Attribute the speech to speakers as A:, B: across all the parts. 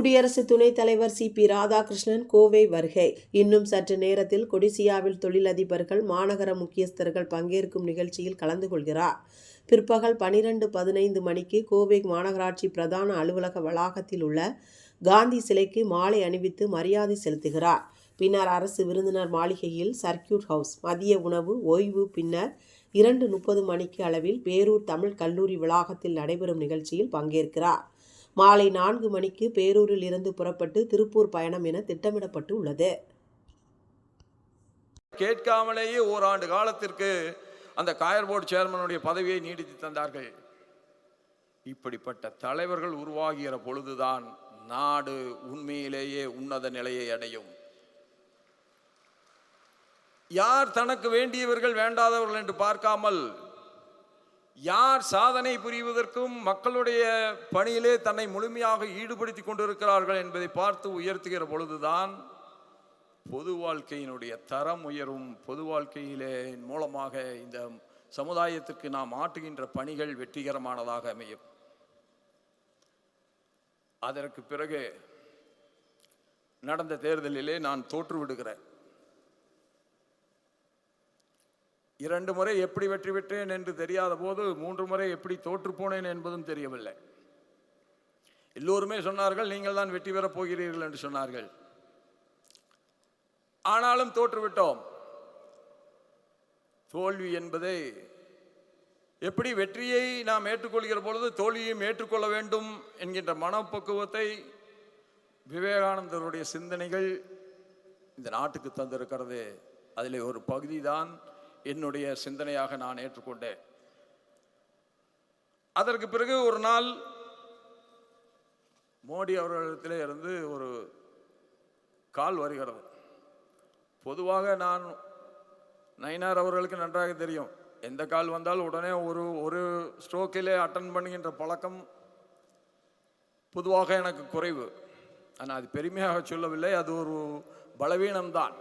A: குடியரசு துணைத் தலைவர் சி. பி. ராதாகிருஷ்ணன் கோவை வருகை. இன்னும் சற்று நேரத்தில் கொடிசியாவில் தொழிலதிபர்கள் மாநகர முக்கியஸ்தர்கள் பங்கேற்கும் நிகழ்ச்சியில் கலந்து கொள்கிறார். பிற்பகல் பனிரெண்டு பதினைந்து மணிக்கு கோவை மாநகராட்சி பிரதான அலுவலக வளாகத்தில் உள்ள காந்தி சிலைக்கு மாலை அணிவித்து மரியாதை செலுத்துகிறார். பின்னர் அரசு விருந்தினர் மாளிகையில் சர்க்கியூட் ஹவுஸ் மதிய உணவு ஓய்வு பின்னர் இரண்டு முப்பது மணிக்கு அளவில் பேரூர் தமிழ் கல்லூரி வளாகத்தில் நடைபெறும் நிகழ்ச்சியில் பங்கேற்கிறார். மாலை நான்கு மணிக்கு பேரூரில் இருந்து புறப்பட்டு திருப்பூர் பயணம் என திட்டமிடப்பட்டு உள்ளது.
B: கேட்காமலேயே ஓராண்டு காலத்திற்கு அந்த காயர் போர்டு சேர்மனுடைய பதவியை நீடித்து தந்தார்கள். இப்படிப்பட்ட தலைவர்கள் உருவாகிற பொழுதுதான் நாடு உண்மையிலேயே உன்னத நிலையை அடையும். யார் தனக்கு வேண்டியவர்கள் வேண்டாதவர்கள் என்று பார்க்காமல் யார் சாதனை புரிவதற்கும் மக்களுடைய பணியிலே தன்னை முழுமையாக ஈடுபடுத்தி கொண்டிருக்கிறார்கள் என்பதை பார்த்து உயர்த்துகிற பொழுதுதான் பொது வாழ்க்கையினுடைய தரம் உயரும். பொது வாழ்க்கையிலே மூலமாக இந்த சமுதாயத்திற்கு நாம் ஆற்றுகின்ற பணிகள் வெற்றிகரமானதாக அமையும். அதற்கு பிறகு நடந்த தேர்தலிலே நான் தோற்றுவிடுகிறேன். இரண்டு முறை எப்படி வெற்றி பெற்றேன் என்று தெரியாத போது மூன்று முறை எப்படி தோற்று போனேன் என்பதும் தெரியவில்லை. எல்லோருமே சொன்னார்கள் நீங்கள் தான் வெற்றி பெறப் போகிறீர்கள் என்று சொன்னார்கள். ஆனாலும் தோற்றுவிட்டோம் தோல்வி என்பதை எப்படி வெற்றியை நாம் ஏற்றுக்கொள்கிற பொழுது தோல்வியையும் ஏற்றுக்கொள்ள வேண்டும் என்கின்ற மனப்பக்குவத்தை விவேகானந்தருடைய சிந்தனைகள் இந்த நாட்டுக்கு தந்திருக்கிறது அதில் ஒரு பகுதி தான் என்னுடைய சிந்தனையாக நான் ஏற்றுக்கொண்டேன். அதற்கு பிறகு ஒரு நாள் மோடி அவர்களிடத்திலே இருந்து ஒரு கால் வருகிறது. பொதுவாக நான் நயினார் அவர்களுக்கு நன்றாக தெரியும். எந்த கால் வந்தால் உடனே ஒரு ஒரு ஸ்ட்ரோக்கிலே அட்டன் பண்ணுகின்ற பழக்கம் பொதுவாக எனக்கு குறைவு. ஆனால் அது பெருமையாக சொல்லவில்லை. அது ஒரு பலவீனம்தான்.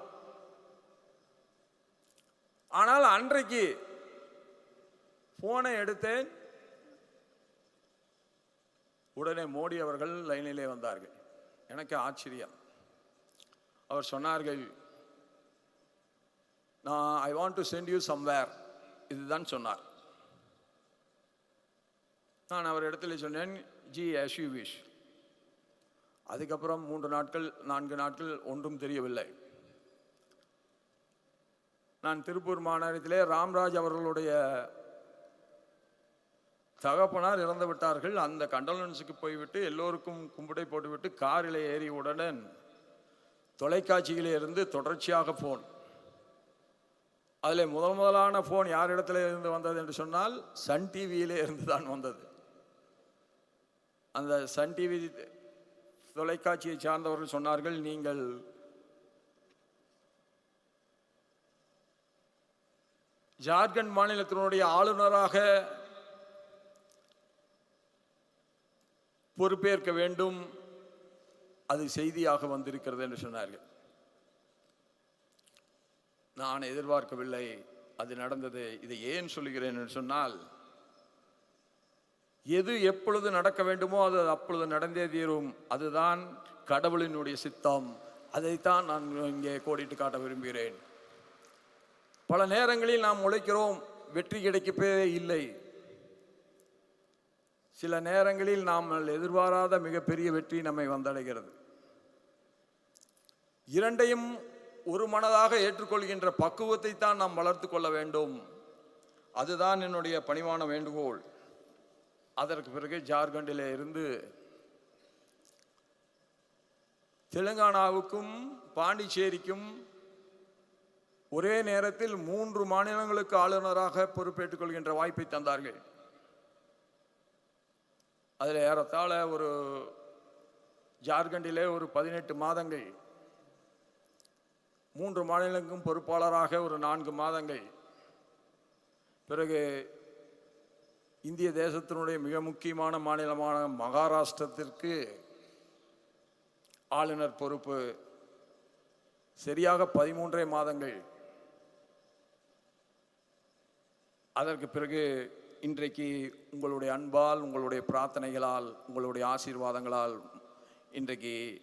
B: ஆனால் அன்றைக்கு போனை எடுத்தேன். உடனே மோடி அவர்கள் லைனிலே வந்தார்கள். எனக்கு ஆச்சரியம். அவர் சொன்னார்கள் நான் I want to send you somewhere இதுதான் சொன்னார். நான் அவர் இடத்துல சொன்னேன் ஜி as விஷ் அதுக்கப்புறம் மூன்று நாட்கள் நான்கு நாட்கள் ஒன்றும் தெரியவில்லை. நான் திருப்பூர் மாநகரத்திலே ராம்ராஜ் அவர்களுடைய தகப்பனார் இறந்து விட்டார்கள். அந்த கண்டலன்ஸுக்கு போய்விட்டு எல்லோருக்கும் கும்பிடை போட்டுவிட்டு காரில் ஏறியவுடன் தொலைக்காட்சியிலே இருந்து தொடர்ச்சியாக ஃபோன் அதில் முதல் முதலான ஃபோன் யாரிடத்துல இருந்து வந்தது என்று சொன்னால் சன் டிவியிலே இருந்து தான் வந்தது. அந்த சன் டிவி தொலைக்காட்சியை சார்ந்தவர்கள் சொன்னார்கள் நீங்கள் ஜார்க்கண்ட் மாநிலத்தினுடைய ஆளுநராக பொறுப்பேற்க வேண்டும். அது செய்தியாக வந்திருக்கிறது என்று சொன்னார்கள். நான் எதிர்பார்க்கவில்லை அது நடந்தது. இதை ஏன் சொல்லுகிறேன் என்று சொன்னால் எது எப்பொழுது நடக்க வேண்டுமோ அது அப்பொழுது நடந்தே தீரும். அதுதான் கடவுளினுடைய சித்தம். அதைத்தான் நான் இங்கே கோடிட்டு காட்ட விரும்புகிறேன். பல நேரங்களில் நாம் உழைக்கிறோம் வெற்றி கிடைக்கவே இல்லை. சில நேரங்களில் நாம் எதிர்பாராத மிகப்பெரிய வெற்றி நம்மை வந்தடைகிறது. இரண்டையும் ஒரு மனதாக ஏற்றுக்கொள்கின்ற பக்குவத்தை தான் நாம் வளர்த்து கொள்ள வேண்டும். அதுதான் என்னுடைய பணிவான வேண்டுகோள். அதற்கு பிறகு ஜார்க்கண்டில் இருந்து தெலுங்கானாவுக்கும் பாண்டிச்சேரிக்கும் ஒரே நேரத்தில் மூன்று மாநிலங்களுக்கு ஆளுநராக பொறுப்பேற்றுக் கொள்கின்ற வாய்ப்பை தந்தார்கள். அதில் ஏறத்தாழ ஒரு ஜார்க்கண்டிலே ஒரு பதினெட்டு மாதங்கள். மூன்று மாநிலங்களுக்கும் பொறுப்பாளராக ஒரு நான்கு மாதங்கள். பிறகு இந்திய தேசத்தினுடைய மிக முக்கியமான மாநிலமான மகாராஷ்டிரத்திற்கு ஆளுநர் பொறுப்பு சரியாக பதிமூன்றே மாதங்கள். அதற்கு பிறகு இன்றைக்கு உங்களுடைய அன்பால் உங்களுடைய பிரார்த்தனைகளால் உங்களுடைய ஆசீர்வாதங்களால் இன்றைக்கு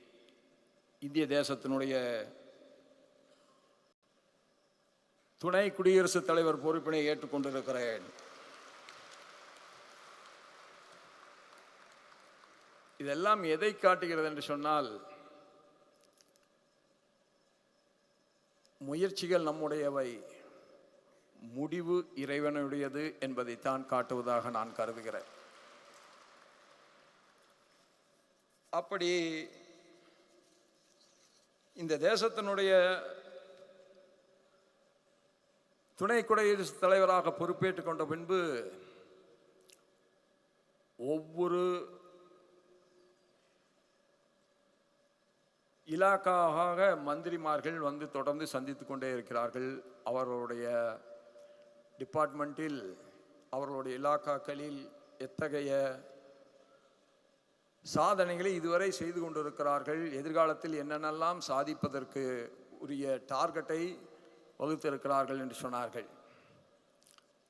B: இந்திய தேசத்தினுடைய துணை குடியரசுத் தலைவர் பொறுப்பினை ஏற்றுக்கொண்டிருக்கிறேன். இதெல்லாம் எதை காட்டுகிறது என்று சொன்னால் முயற்சிகள் நம்முடையவை. முடிவு இறைவனுடையது என்பதைத்தான் காட்டுவதாக நான் கருதுகிறேன். அப்படி இந்த தேசத்தினுடைய துணை குடியரசுத் தலைவராக பொறுப்பேற்றுக் கொண்ட பின்பு ஒவ்வொரு இலாக்காக மந்திரிமார்கள் வந்து தொடர்ந்து சந்தித்து கொண்டே இருக்கிறார்கள். அவர்களுடைய டிபார்ட்மெண்ட்டில் அவர்களுடைய இலாக்காக்களில் எத்தகைய சாதனைகளை இதுவரை செய்து கொண்டிருக்கிறார்கள் எதிர்காலத்தில் என்னென்னலாம் சாதிப்பதற்கு உரிய டார்கெட்டை வகுத்திருக்கிறார்கள் என்று சொன்னார்கள்.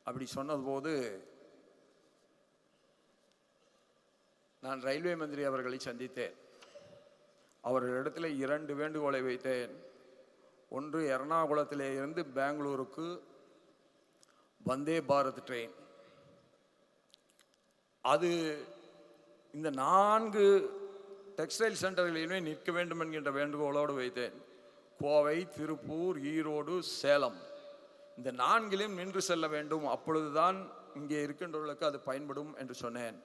B: அப்படி சொன்னபோது நான் ரயில்வே மந்திரி அவர்களை சந்தித்தேன். அவர்களிடத்தில் இரண்டு வேண்டுகோளை வைத்தேன். ஒன்று எர்ணாகுளத்திலே இருந்து பெங்களூருக்கு வந்தே பாரத் ட்ரெயின் அது இந்த நான்கு டெக்ஸ்டைல் சென்டர்களிலுமே நிற்க வேண்டும் என்கின்ற வேண்டுகோளோடு வைத்தேன். கோவை திருப்பூர் ஈரோடு சேலம். இந்த நான்கிலும் நின்று செல்ல வேண்டும். அப்பொழுதுதான் இங்கே இருக்கின்றவர்களுக்கு அது பயன்படும் என்று சொன்னேன்.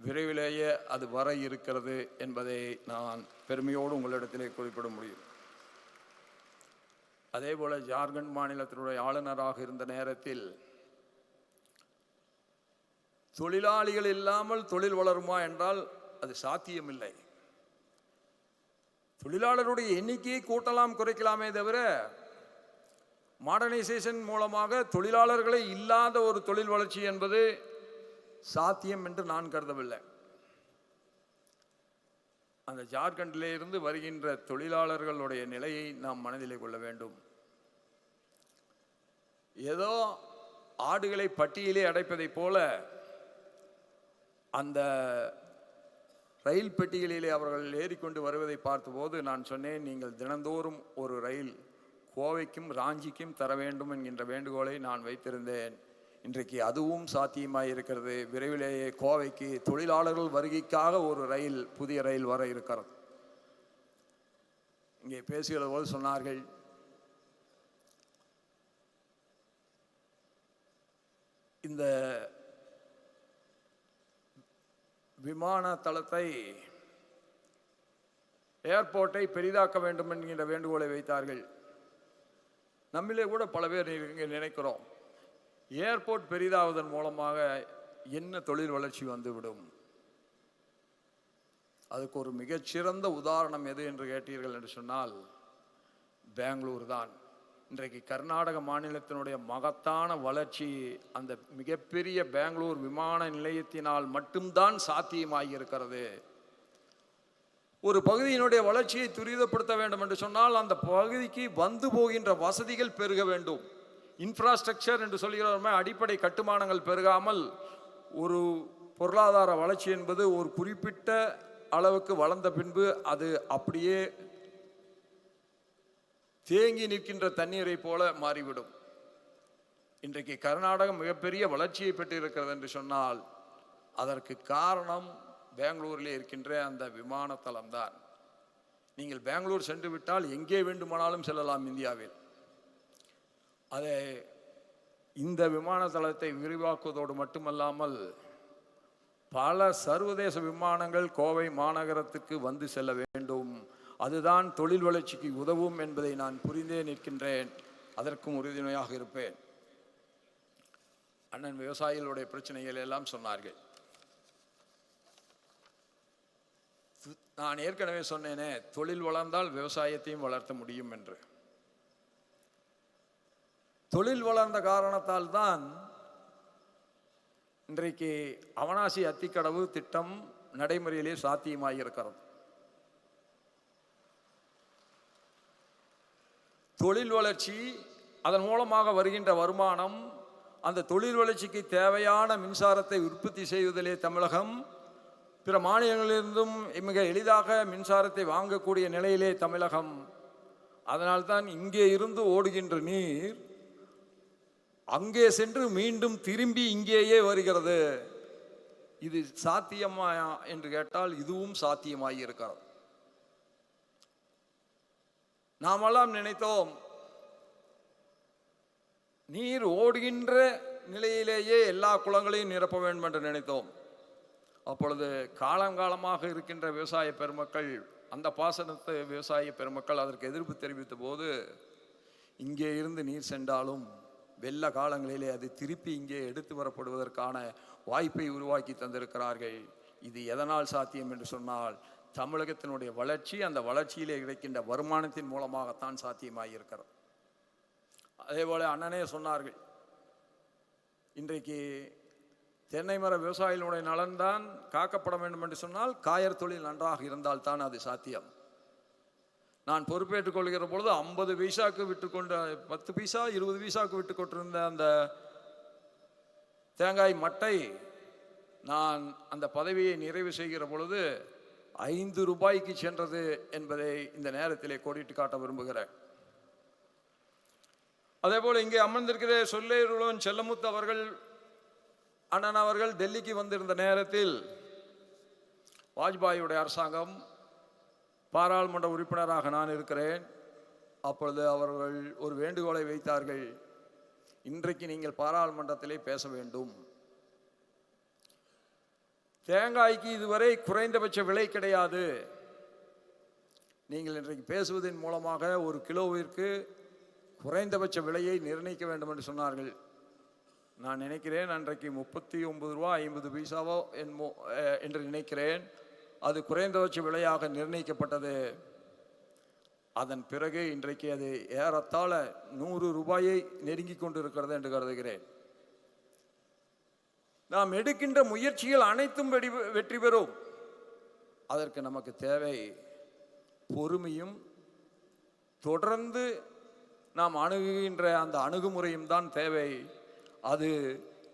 B: விரைவிலேயே அது வர இருக்கிறது என்பதை நான் பெருமையோடு உங்களிடத்திலே குறிப்பிட முடியும். அதே போல் ஜார்க்கண்ட் மாநிலத்தினுடைய ஆளுநராக இருந்த நேரத்தில் தொழிலாளிகள் இல்லாமல் தொழில் வளருமா என்றால் அது சாத்தியமில்லை. தொழிலாளருடைய எண்ணிக்கையை கூட்டலாம் குறைக்கலாமே தவிர மாடர்னைசேஷன் மூலமாக தொழிலாளர்களே இல்லாத ஒரு தொழில் வளர்ச்சி என்பது சாத்தியம் என்று நான் கருதவில்லை. அந்த ஜார்க்கண்டிலிருந்து வருகின்ற தொழிலாளர்களுடைய நிலையை நாம் மனதிலே கொள்ள வேண்டும். ஏதோ ஆடுகளை பட்டியலே அடைப்பதைப் போல அந்த ரயில் பெட்டிகளிலே அவர்கள் ஏறிக்கொண்டு வருவதை பார்த்தபோது நான் சொன்னேன் நீங்கள் தினந்தோறும் ஒரு ரயில் கோவைக்கும் ராஞ்சிக்கும் தர வேண்டும் என்கின்ற வேண்டுகோளை நான் வைத்திருந்தேன். இன்றைக்கு அதுவும் சாத்தியமாக இருக்கிறது விரைவிலேயே கோவைக்கு தொழிலாளர்கள் வருகைக்காக ஒரு ரயில் புதிய ரயில் வர இருக்கிறது. இங்கே பேசுகிற போது சொன்னார்கள். இந்த விமான தளத்தை ஏர்போர்ட்டை பெரிதாக்க வேண்டும் என்கின்ற வேண்டுகோளை வைத்தார்கள். நம்மிலே கூட பல பேர் இங்கே நினைக்கிறோம். ஏர்போர்ட் பெரிதாவதன் மூலமாக என்ன தொழில் வளர்ச்சி வந்துவிடும்? அதுக்கு ஒரு மிகச்சிறந்த உதாரணம் எது என்று கேட்டீர்கள் என்று சொன்னால் பெங்களூர் தான். இன்றைக்கு கர்நாடக மாநிலத்தினுடைய மகத்தான வளர்ச்சி அந்த மிகப்பெரிய பெங்களூர் விமான நிலையத்தினால் மட்டும்தான் சாத்தியமாகி இருக்கிறது ஒரு பகுதியினுடைய வளர்ச்சியை துரிதப்படுத்த வேண்டும் என்று சொன்னால் அந்த பகுதிக்கு வந்து போகின்ற வசதிகள் பெருக வேண்டும். இன்ஃப்ராஸ்ட்ரக்சர் என்று சொல்கிறோமே அடிப்படை கட்டுமானங்கள் பெருகாமல் ஒரு பொருளாதார வளர்ச்சி என்பது ஒரு குறிப்பிட்ட அளவுக்கு வளர்ந்த பின்பு அது அப்படியே தேங்கி நிற்கின்ற தண்ணீரை போல மாறிவிடும். இன்றைக்கு கர்நாடகம் மிகப்பெரிய வளர்ச்சியை பெற்றிருக்கிறது என்று சொன்னால் அதற்கு காரணம் பெங்களூரில் இருக்கின்ற அந்த விமானத்தளம்தான். நீங்கள் பெங்களூர் சென்று விட்டால் எங்கே வேண்டுமானாலும் செல்லலாம் இந்தியாவில். அதை இந்த விமான தளத்தை விரிவாக்குவதோடு மட்டுமல்லாமல் பல சர்வதேச விமானங்கள் கோவை மாநகரத்துக்கு வந்து செல்ல வேண்டும். அதுதான் தொழில் வளர்ச்சிக்கு உதவும் என்பதை நான் புரிந்தே நிற்கின்றேன். அதற்கும் உறுதுணையாக இருப்பேன். அண்ணன் விவசாயிகளுடைய பிரச்சனைகள் எல்லாம் சொன்னார்கள். நான் ஏற்கனவே சொன்னேனே தொழில் வளர்ந்தால் விவசாயத்தையும் வளர்த்த முடியும் என்று. தொழில் வளர்ந்த காரணத்தால் தான் இன்றைக்கு அவனாசி அத்திக்கடவு திட்டம் நடைமுறையிலே சாத்தியமாக இருக்கிறது தொழில் வளர்ச்சி அதன் மூலமாக வருகின்ற வருமானம் அந்த தொழில் வளர்ச்சிக்கு தேவையான மின்சாரத்தை உற்பத்தி செய்வதிலே தமிழகம் பிற மாநிலங்களிலிருந்தும் மிக எளிதாக மின்சாரத்தை வாங்கக்கூடிய நிலையிலே தமிழகம். அதனால்தான் இங்கே இருந்து ஓடுகின்ற நீர் அங்கே சென்று மீண்டும் திரும்பி இங்கேயே வருகிறது. இது சாத்தியமா என்று கேட்டால் இதுவும் சாத்தியமாகி இருக்கிறது. நாமெல்லாம் நினைத்தோம் நீர் ஓடுகின்ற நிலையிலேயே எல்லா குளங்களையும் நிரப்ப வேண்டும் என்று நினைத்தோம். அப்பொழுது காலங்காலமாக இருக்கின்ற விவசாய பெருமக்கள் அந்த பாசனத்து விவசாய பெருமக்கள் அதற்கு எதிர்ப்பு தெரிவித்த போது இங்கே இருந்து நீர் சென்றாலும் வெள்ள காலங்களிலே அது திருப்பி இங்கே எடுத்து வரப்படுவதற்கான வாய்ப்பை உருவாக்கி தந்திருக்கிறார்கள். இது எதனால் சாத்தியம் என்று சொன்னால் தமிழகத்தினுடைய வளர்ச்சி அந்த வளர்ச்சியிலே கிடைக்கின்ற வருமானத்தின் மூலமாகத்தான் சாத்தியமாகியிருக்கிறது அதே போல அண்ணனே சொன்னார்கள் இன்றைக்கு தென்னை மர விவசாயிகளுடைய நலன்தான் காக்கப்பட வேண்டும் என்று சொன்னால் காயர் தொழில் நன்றாக இருந்தால் தான் அது சாத்தியம். நான் பொறுப்பேற்றுக் கொள்கிற பொழுது ஐம்பது பைசாக்கு விட்டுக்கொண்ட பத்து பைசா இருபது பைசாக்கு விட்டு கொண்டிருந்த அந்த தேங்காய் மட்டை நான் அந்த பதவியை நிறைவு செய்கிற பொழுது ஐந்து ரூபாய்க்கு சென்றது என்பதை இந்த நேரத்திலே கோடிட்டு காட்ட விரும்புகிறேன். அதே போல் இங்கே அமர்ந்திருக்கிற சொல்லேருளவன் செல்லமுத்து அவர்கள் அண்ணன் அவர்கள் டெல்லிக்கு வந்திருந்த நேரத்தில் வாஜ்பாயுடைய அரசாங்கம் பாராளுமன்ற உறுப்பினராக நான் இருக்கிறேன். அப்பொழுது அவர்கள் ஒரு வேண்டுகோளை வைத்தார்கள். இன்றைக்கு நீங்கள் பாராளுமன்றத்திலே பேச வேண்டும். தேங்காய்க்கு இதுவரை குறைந்தபட்ச விலை கிடையாது. நீங்கள் இன்றைக்கு பேசுவதன் மூலமாக ஒரு கிலோவிற்கு குறைந்தபட்ச விலையை நிர்ணயிக்க வேண்டும் என்று சொன்னார்கள். நான் நினைக்கிறேன் அன்றைக்கு முப்பத்தி ஒன்பது ரூபா ஐம்பது பைசாவோ என்மோ என்று நினைக்கிறேன். அது குறைந்தபட்ச விலையாக நிர்ணயிக்கப்பட்டது. அதன் பிறகு இன்றைக்கு அது ஏறத்தாழ நூறு ரூபாயை நெருங்கி கொண்டிருக்கிறது என்று கருதுகிறேன். நாம் எடுக்கின்ற முயற்சிகள் அனைத்தும் வெடி வெற்றி பெறும். அதற்கு நமக்கு தேவை பொறுமையும் தொடர்ந்து நாம் அணுகுகின்ற அந்த அணுகுமுறையும் தான் தேவை. அது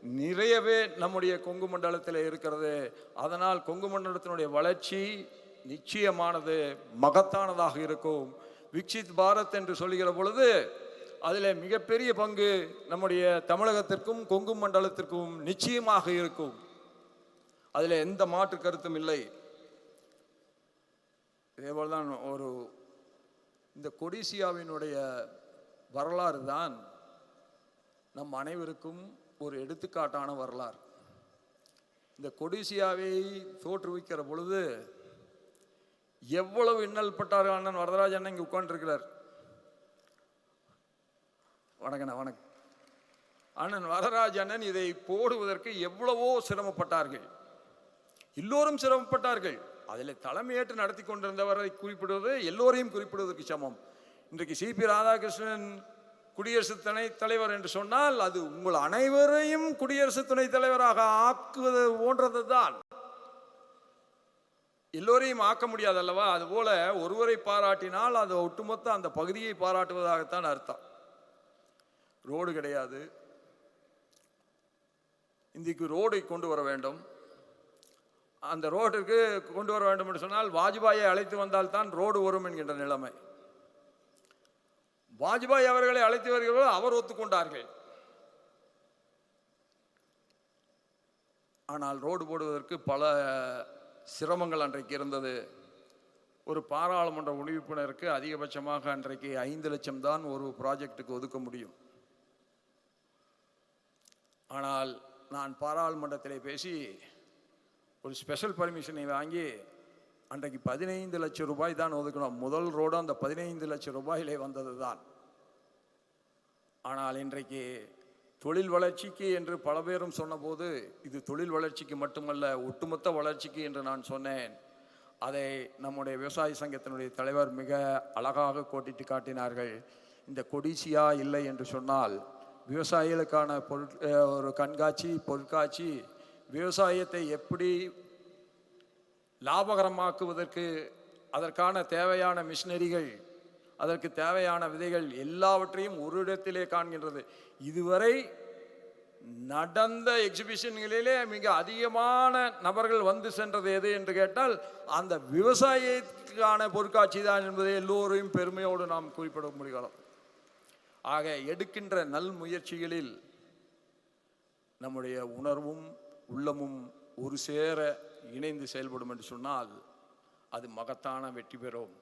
B: நிறையவே நம்முடைய கொங்கு மண்டலத்தில் இருக்கிறது. அதனால் கொங்கு மண்டலத்தினுடைய வளர்ச்சி நிச்சயமானது மகத்தானதாக இருக்கும். விக்சித் பாரத் என்று சொல்லுகிற பொழுது அதில் மிகப்பெரிய பங்கு நம்முடைய தமிழகத்திற்கும் கொங்கு மண்டலத்திற்கும் நிச்சயமாக இருக்கும். அதில் எந்த மாற்று கருத்தும் இல்லை. இதேபோல் தான் ஒரு இந்த கொடிசியாவினுடைய வரலாறு தான் நம் அனைவருக்கும் ஒரு எடுத்துக்காட்டான வரலாறு. இந்த கொடிசியாவை தோற்றுவிக்கிற பொழுது எவ்வளவு இன்னல் பட்டார் அண்ணன் வரதராஜ அண்ணன் இங்கே உட்காந்துருக்கிறார் வணக்கண்ணா வணக்கம். அண்ணன் வரதராஜ அண்ணன் இதை போடுவதற்கு எவ்வளவோ சிரமப்பட்டார்கள். எல்லோரும் சிரமப்பட்டார்கள். அதில் தலைமையேற்று நடத்தி கொண்டிருந்தவரை குறிப்பிடுவது எல்லோரையும் குறிப்பிடுவதற்கு சமம். இன்றைக்கு சிபி ராதாகிருஷ்ணன் குடியரசு துணைத் தலைவர் என்று சொன்னால் அது உங்கள் அனைவரையும் குடியரசு துணைத் தலைவராக ஆக்குவது போன்றது தான் எல்லோரையும் ஆக்க முடியாது அல்லவா அதுபோல ஒருவரை பாராட்டினால் அது ஒட்டுமொத்த அந்த பகுதியை பாராட்டுவதாகத்தான் அர்த்தம். ரோடு கிடையாது. இந்திக்கு ரோடை கொண்டு வர வேண்டும். அந்த ரோட்டிற்கு கொண்டு வர வேண்டும் என்று சொன்னால் வாஜ்பாயை அழைத்து வந்தால்தான் ரோடு வரும் என்கின்ற நிலைமை. வாஜ்பாய் அவர்களை அழைத்து வருகிறவர்கள் அவர் ஒத்துக்கொண்டார்கள். ஆனால் ரோடு போடுவதற்கு பல சிரமங்கள் அன்றைக்கு இருந்தது. ஒரு பாராளுமன்ற உறுப்பினருக்கு அதிகபட்சமாக அன்றைக்கு ஐந்து லட்சம் தான் ஒரு ப்ராஜெக்டுக்கு ஒதுக்க முடியும். ஆனால் நான் பாராளுமன்றத்தில் பேசி ஒரு ஸ்பெஷல் பர்மிஷனை வாங்கி அன்றைக்கு பதினைந்து லட்சம் ரூபாய் தான் ஒதுக்கணும். முதல் ரோடு அந்த பதினைந்து லட்சம் ரூபாயிலே வந்தது தான். ஆனால் இன்றைக்கு தொழில் வளர்ச்சிக்கு என்று பல பேரும் சொன்னபோது இது தொழில் வளர்ச்சிக்கு மட்டுமல்ல ஒட்டுமொத்த வளர்ச்சிக்கு என்று நான் சொன்னேன். அதை நம்முடைய விவசாய சங்கத்தினுடைய தலைவர் மிக அழகாக கோட்டிட்டு காட்டினார்கள். இந்த கொடிசியா இல்லை என்று சொன்னால் விவசாயிகளுக்கான பொருட் ஒரு கண்காட்சி பொருட்காட்சி விவசாயத்தை எப்படி லாபகரமாக்குவதற்கு அதற்கான தேவையான மிஷினரிகள் அதற்கு தேவையான விதைகள் எல்லாவற்றையும் ஒரு இடத்திலே காண்கின்றது. இதுவரை நடந்த எக்ஸிபிஷன்களிலே மிக அதிகமான நபர்கள் வந்து சென்றது எது என்று கேட்டால் அந்த விவசாயத்துக்கான பொருட்காட்சி தான் என்பதை எல்லோரையும் பெருமையோடு நாம் குறிப்பிட முடியலாம் ஆக எடுக்கின்ற நல் முயற்சிகளில் நம்முடைய உணர்வும் உள்ளமும் ஒரு சேர இணைந்து செயல்படும் என்று சொன்னால் அது மகத்தான வெற்றி பெறும்.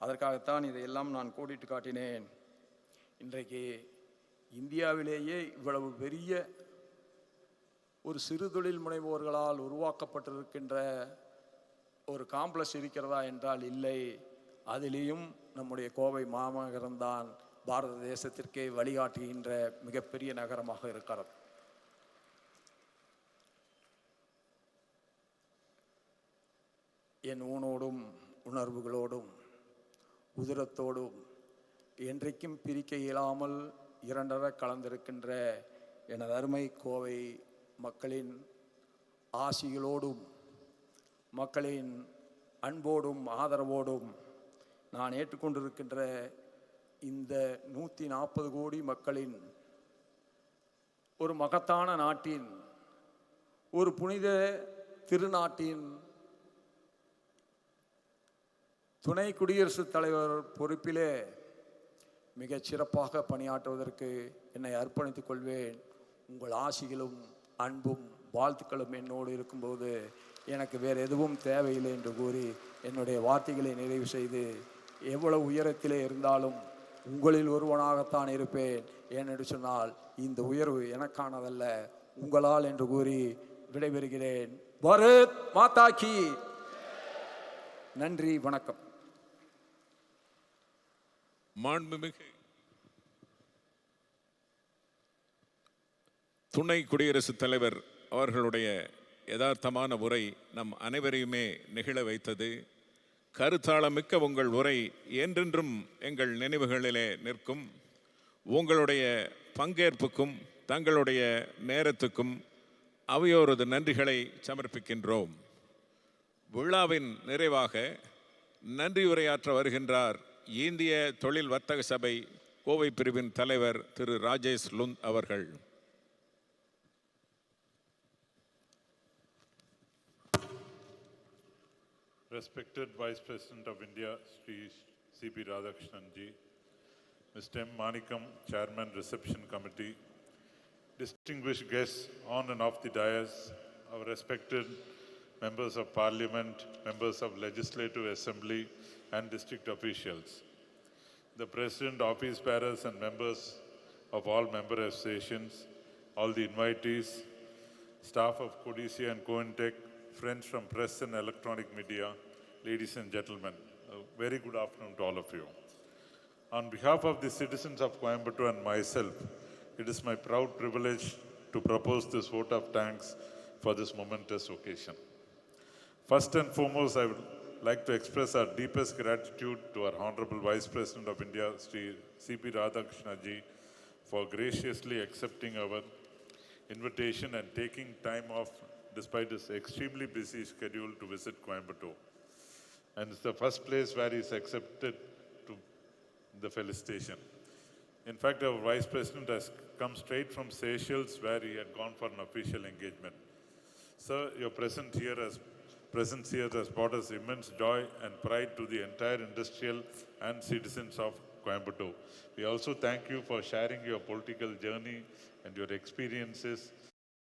B: அதற்காகத்தான் இதையெல்லாம் நான் கோடிட்டு காட்டினேன். இன்றைக்கு இந்தியாவிலேயே இவ்வளவு பெரிய ஒரு சிறு தொழில் முனைவோர்களால் உருவாக்கப்பட்டிருக்கின்ற ஒரு காம்ப்ளெக்ஸ் இருக்கிறதா என்றால் இல்லை. அதிலேயும் நம்முடைய கோவை மாநகரம்தான் பாரத தேசத்திற்கே வழிகாட்டுகின்ற மிகப்பெரிய நகரமாக இருக்கிறது. என் ஊனோடும் உணர்வுகளோடும் உதிரத்தோடும் என்றைக்கும் பிரிக்க இயலாமல் இரண்டர கலந்திருக்கின்ற எனது அருமை கோவை மக்களின் ஆசிகளோடும் மக்களின் அன்போடும் ஆதரவோடும் நான் ஏற்றுக்கொண்டிருக்கின்ற இந்த நூற்றி நாற்பது கோடி மக்களின் ஒரு மகத்தான நாட்டின் ஒரு புனித திருநாட்டின் துணை குடியரசுத் தலைவர் பொறுப்பிலே மிகச் சிறப்பாக பணியாற்றுவதற்கு என்னை அர்ப்பணித்துக் கொள்வேன். உங்கள் ஆசிகளும் அன்பும் வாழ்த்துக்களும் என்னோடு இருக்கும்போது எனக்கு வேறு எதுவும் தேவையில்லை என்று கூறி என்னுடைய வார்த்தைகளை நிறைவு செய்து எவ்வளவு உயரத்திலே இருந்தாலும் உங்களில் ஒருவனாகத்தான் இருப்பேன் ஏனென்று சொன்னால் இந்த உயர்வு எனக்கானதல்ல உங்களால் என்று கூறி விடைபெறுகிறேன். பரத் மாதாக்கி நன்றி வணக்கம்.
C: மாண்புமிகு துணை குடியரசுத் தலைவர் அவர்களுடைய யதார்த்தமான உரை நம் அனைவரையுமே நிகழ வைத்தது. கருத்தாளமிக்க உங்கள் உரை என்றென்றும் எங்கள் நினைவுகளிலே நிற்கும். உங்களுடைய பங்கேற்புக்கும் தங்களுடைய நேரத்துக்கும் அவையோரது நன்றிகளை சமர்ப்பிக்கின்றோம். விழாவின் நிறைவாக நன்றி உரையாற்ற வருகின்றார் இந்திய தொழில் வர்த்தக சபை கோவை பிரிவின் தலைவர் திரு ராஜேஷ் லுந்த் அவர்கள்
D: Respected Vice President of India, Sri C.P. Radhakrishnan ji, Mr. M. Manikam, Chairman Reception Committee, distinguished guests on and off the dais, our respected members of Parliament, members of Legislative Assembly, and district officials, the President, office bearers, and members of all member associations, all the invitees, staff of Codicia and Cointech, friends from press and electronic media, ladies and gentlemen, a very good afternoon to all of you. On behalf of the citizens of Coimbatore and myself, it is my proud privilege to propose this vote of thanks for this momentous occasion. First and foremost, I would like to express our deepest gratitude to our Honorable Vice President of India, Sri C.P. Radhakrishna ji, for graciously accepting our invitation and taking time off despite his extremely busy schedule to visit Coimbatore. And it's the first place where he's accepted to the felicitation. In fact, our Vice President has come straight from Seychelles where he had gone for an official engagement. Sir, your presence here has, presence here has brought us immense joy and pride to the entire industrial and citizens of Coimbatore. We also thank you for sharing your political journey and your experiences